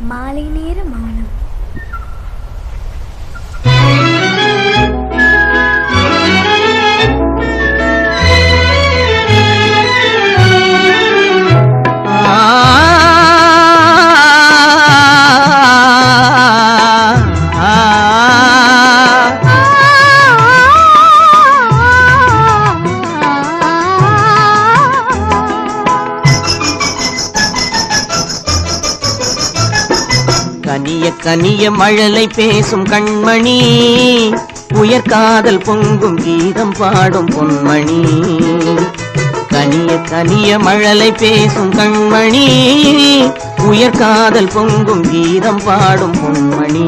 மாலை நேர மௌனம் கனிய கனிய மழலை பேசும் கண்மணி. உயர் காதல் பொங்கும் கீதம் பாடும் பொன்மணி. கனிய கனிய மழலை பேசும் கண்மணி. உயர் காதல் பொங்கும் கீதம் பாடும் பொன்மணி.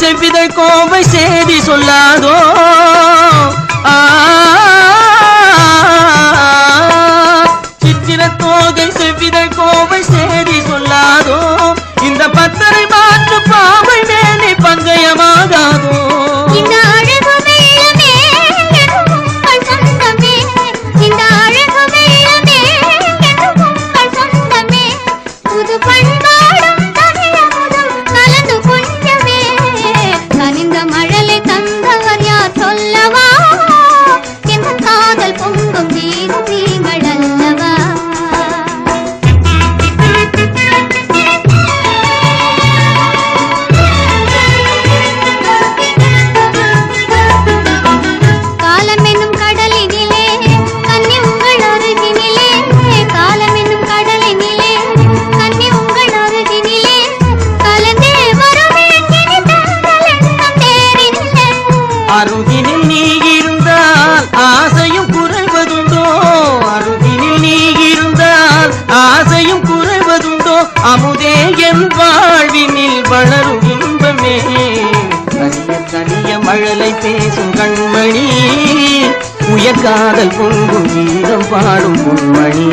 செவ்விதழ் கோவை செய்தி சொல்லாதோ? ஆ, அமுதே என் வாழ்வினில் வளரும் இன்பமே. கனிய கனிய மழலை பேசும் கண்மணி உயர் காதல் பொங்கும் வீரம் பாடும் பொன்மணி.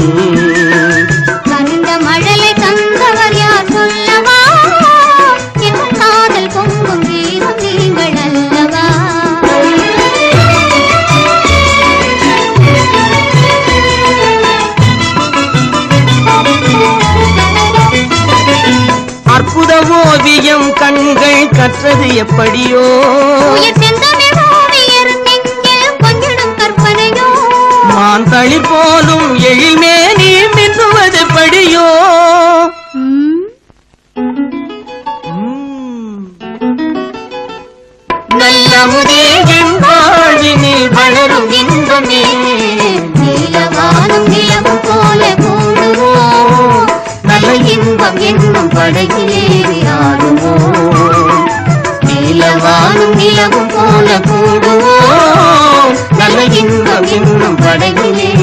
ஓவியம் கண்கள் கற்றது எப்படியோ? தளிர் போலும் எழில்மே நீ மின்னுவது படியோ? நல்லமுதே என் வாழ்வினில் வளரும் இன்பமே. நீலவானம் போல கூடுவோம். நல்ல இன்பம் என்னும் படகிலேறி கூடுவோம். நல்ல இன்பம் இன்னும் படகிலேறி